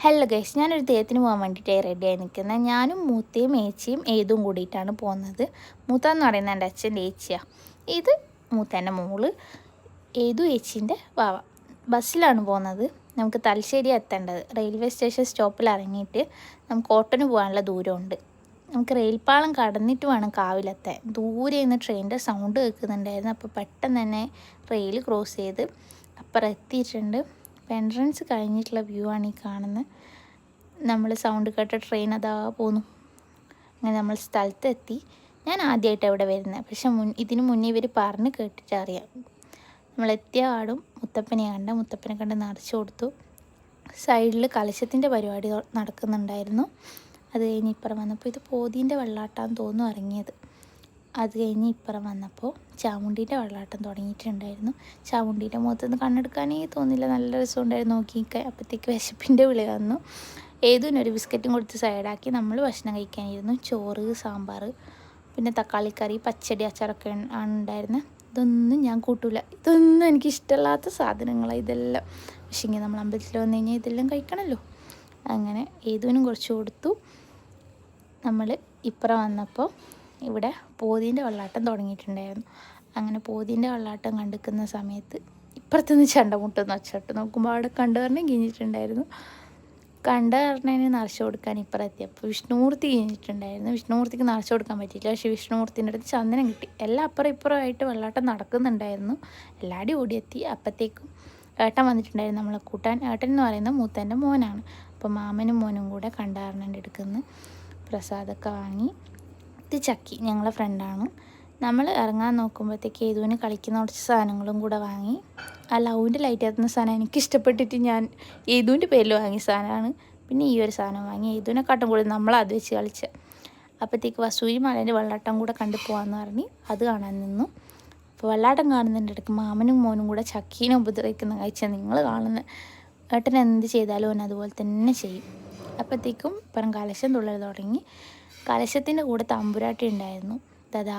Hello guys ഞാനൊരു തെയ്യത്തിന് പോകാൻ വേണ്ടിയിട്ട് റെഡിയായി നിൽക്കുന്നത് ഞാനും മൂത്തയും ഏച്ചിയും ഏതും കൂടിയിട്ടാണ് പോകുന്നത്. മൂത്ത എന്ന് പറയുന്നത് എന്റെ അച്ഛന്റെ ഏച്ചിയാണ് ഇത് മൂത്തേന്റെ മോൾ ഏതു ഏച്ചീന്റെ വാവ. ബസ്സിലാണ് പോകുന്നത്. നമുക്ക് തലശ്ശേരി എത്തേണ്ടത്. റെയിൽവേ സ്റ്റേഷൻ സ്റ്റോപ്പിൽ ഇറങ്ങിയിട്ട് നമുക്ക് ഓട്ടോന് പോകാനുള്ള ദൂരമുണ്ട്. നമുക്ക് റെയിൽപ്പാളം കടന്നിട്ട് വേണം കാവിലെത്താൻ. ദൂരെ നിന്ന് ട്രെയിനിന്റെ സൗണ്ട് കേൾക്കുന്നുണ്ടായിരുന്നു. അപ്പോൾ പെട്ടെന്ന് തന്നെ റെയിൽ ക്രോസ് ചെയ്ത് അപ്പുറം എത്തിയിട്ടുണ്ട്. അപ്പോൾ എൻട്രൻസ് കഴിഞ്ഞിട്ടുള്ള വ്യൂ ആണ് ഈ കാണുന്നത്. നമ്മൾ സൗണ്ട് കേട്ട ട്രെയിൻ അതാ പോന്നു. അങ്ങനെ നമ്മൾ സ്ഥലത്തെത്തി. ഞാൻ ആദ്യമായിട്ട് അവിടെ വരുന്നത് പക്ഷെ മുൻ ഇതിന് മുന്നേ ഇവർ പറഞ്ഞ് കേട്ടിട്ട് അറിയാം. നമ്മൾ എത്തിയ ആടും മുത്തപ്പനെ കണ്ട മുത്തപ്പനെ കണ്ട് നിറച്ചു കൊടുത്തു. സൈഡിൽ കലശത്തിന്റെ പരിപാടി നടക്കുന്നുണ്ടായിരുന്നു. അത് കഴിഞ്ഞ് ഇപ്പുറം വന്നപ്പോൾ ഇത് പോതീന്റെ വെള്ളാട്ടാന്ന് തോന്നുന്നു ഇറങ്ങിയത്. അത് കഴിഞ്ഞ് ഇപ്പുറം വന്നപ്പോൾ ചാമുണ്ടീന്റെ വെള്ളാട്ടം തുടങ്ങിയിട്ടുണ്ടായിരുന്നു. ചാമുണ്ടീന്റെ മുഖത്തുനിന്ന് കണ്ണെടുക്കാനേ തോന്നില്ല. നല്ല രസമുണ്ടായിരുന്നു. നോക്കിയൊക്കെ അപ്പോഴത്തേക്ക് വിശപ്പിന്റെ വിളി വന്നു. ഏതൊരു ബിസ്ക്കറ്റും കൊടുത്ത് സൈഡാക്കി നമ്മൾ ഭക്ഷണം കഴിക്കാനിരുന്നു ചോറ് സാമ്പാർ പിന്നെ തക്കാളിക്കറി പച്ചടി അച്ചാറൊക്കെ ആണ് ഉണ്ടായിരുന്നത് ഇതൊന്നും ഞാൻ കൂട്ടില്ല ഇതൊന്നും എനിക്ക് ഇഷ്ടമില്ലാത്ത സാധനങ്ങളാണ് ഇതെല്ലാം. പക്ഷേ ഇങ്ങനെ നമ്മൾ അമ്പലത്തിൽ വന്നു കഴിഞ്ഞാൽ ഇതെല്ലാം കഴിക്കണമല്ലോ. അങ്ങനെ ഏതുവിനും കുറച്ച് കൊടുത്തു. നമ്മൾ ഇപ്പുറം വന്നപ്പോൾ ഇവിടെ പോതീന്റെ വെള്ളാട്ടം തുടങ്ങിയിട്ടുണ്ടായിരുന്നു. അങ്ങനെ പോതീന്റെ വെള്ളാട്ടം കണ്ടുക്കുന്ന സമയത്ത് ഇപ്പുറത്തുനിന്ന് ചണ്ട മുട്ടെന്ന് വെച്ചിട്ട് നോക്കുമ്പോൾ അവിടെ കണ്ടു പറഞ്ഞ് കിഞ്ഞിട്ടുണ്ടായിരുന്നു കണ്ട കണ്ടുവരണേന് നിറച്ചു കൊടുക്കാൻ ഇപ്പുറം എത്തിയപ്പോൾ വിഷ്ണുമൂർത്തി കഴിഞ്ഞിട്ടുണ്ടായിരുന്നു. വിഷ്ണുമൂർത്തിക്ക് നിറച്ചു കൊടുക്കാൻ പറ്റിയില്ല. പക്ഷേ വിഷ്ണുമൂർത്തിന്റെ അടുത്ത് ചന്ദനം കിട്ടി. എല്ലാം അപ്പുറം ഇപ്പുറമായിട്ട് വെള്ളാട്ടം നടക്കുന്നുണ്ടായിരുന്നു. എല്ലാവരും ഓടിയെത്തി. അപ്പോഴത്തേക്കും ഏട്ടൻ വന്നിട്ടുണ്ടായിരുന്നു നമ്മളെ കൂട്ടാൻ. ഏട്ടൻ എന്ന് പറയുന്നത് മൂത്തന്റെ മോനാണ്. അപ്പോൾ മാമനും മോനും കൂടെ കണ്ടാറിനന്റെ എടുക്കുന്ന. പ്രസാദമൊക്കെ വാങ്ങി. ഇത് ചക്കി ഞങ്ങളെ ഫ്രണ്ടാണ് നമ്മൾ ഇറങ്ങാൻ നോക്കുമ്പോഴത്തേക്ക് ഏതുവിന് കളിക്കുന്ന കുറച്ച് സാധനങ്ങളും കൂടെ വാങ്ങി. ആ ലവിന്റെ ലൈറ്റ് എത്തുന്ന സാധനം എനിക്ക് ഇഷ്ടപ്പെട്ടിട്ട് ഞാൻ ഏതുവിന്റെ പേരിൽ വാങ്ങിയ സാധനമാണ്. പിന്നെ ഈ ഒരു സാധനം വാങ്ങി. ഏതുവിനെക്കാട്ടും കൂടി നമ്മൾ അത് വെച്ച് കളിച്ച. അപ്പോഴത്തേക്ക് വസൂരി മലേന്റെ വെള്ളാട്ടം കൂടെ കണ്ടു പോകാമെന്ന് പറഞ്ഞ് അത് കാണാൻ നിന്നു. അപ്പോൾ വെള്ളാട്ടം കാണുന്നതിന്റെ ഇടയ്ക്ക് മാമനും മോനും കൂടെ ചക്കീനെ ഉപദ്രവിക്കുന്ന കാഴ്ച നിങ്ങൾ കാണുന്ന ഏട്ടൻ എന്ത് ചെയ്താലും അതുപോലെ തന്നെ ചെയ്യും. അപ്പോഴത്തേക്കും ഇപ്പം കലശം തുള്ളൽ തുടങ്ങി. കലശത്തിന്റെ കൂടെ തമ്പുരാട്ടി ഉണ്ടായിരുന്നു. ദാ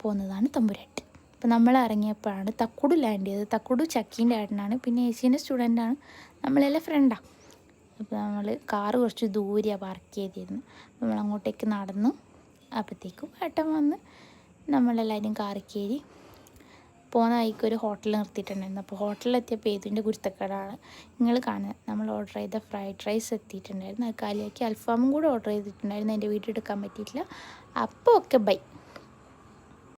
പോകുന്നതാണ് തമ്പുരാട്ടി. അപ്പോൾ നമ്മൾ ഇറങ്ങിയപ്പോഴാണ് തക്കുടു ലാൻഡ് ചെയ്തത്. തക്കുടു ചക്കീന്റെ ഏട്ടനാണ്. പിന്നെ ഏഷ്യന്റെ സ്റ്റുഡന്റാണ് നമ്മളെല്ലാം ഫ്രണ്ടാണ് അപ്പോൾ നമ്മൾ കാറ് കുറച്ച് ദൂരെയാണ് പാർക്ക് ചെയ്തിരുന്നു നമ്മൾ അങ്ങോട്ടേക്ക് നടന്നു. അപ്പോഴത്തേക്കും ഏട്ടൻ വന്ന് നമ്മളെല്ലാവരും കാറി കയറി പോകുന്ന വഴിക്ക് ഒരു ഹോട്ടൽ നിർത്തിയിട്ടുണ്ടായിരുന്നു. അപ്പോൾ ഹോട്ടലിലെത്തിയപ്പോൾ ഏതിന്റെ കുരുത്തക്കടാണ് നിങ്ങൾ കാണുക. നമ്മൾ ഓർഡർ ചെയ്ത ഫ്രൈഡ് റൈസ് എത്തിയിട്ടുണ്ടായിരുന്നു. അത് കാലിയാക്കി അൽഫാമും കൂടെ ഓർഡർ ചെയ്തിട്ടുണ്ടായിരുന്നു. എന്റെ വീട്ടിൽ എടുക്കാൻ പറ്റിയിട്ടില്ല. അപ്പോൾ ഒക്കെ ബൈ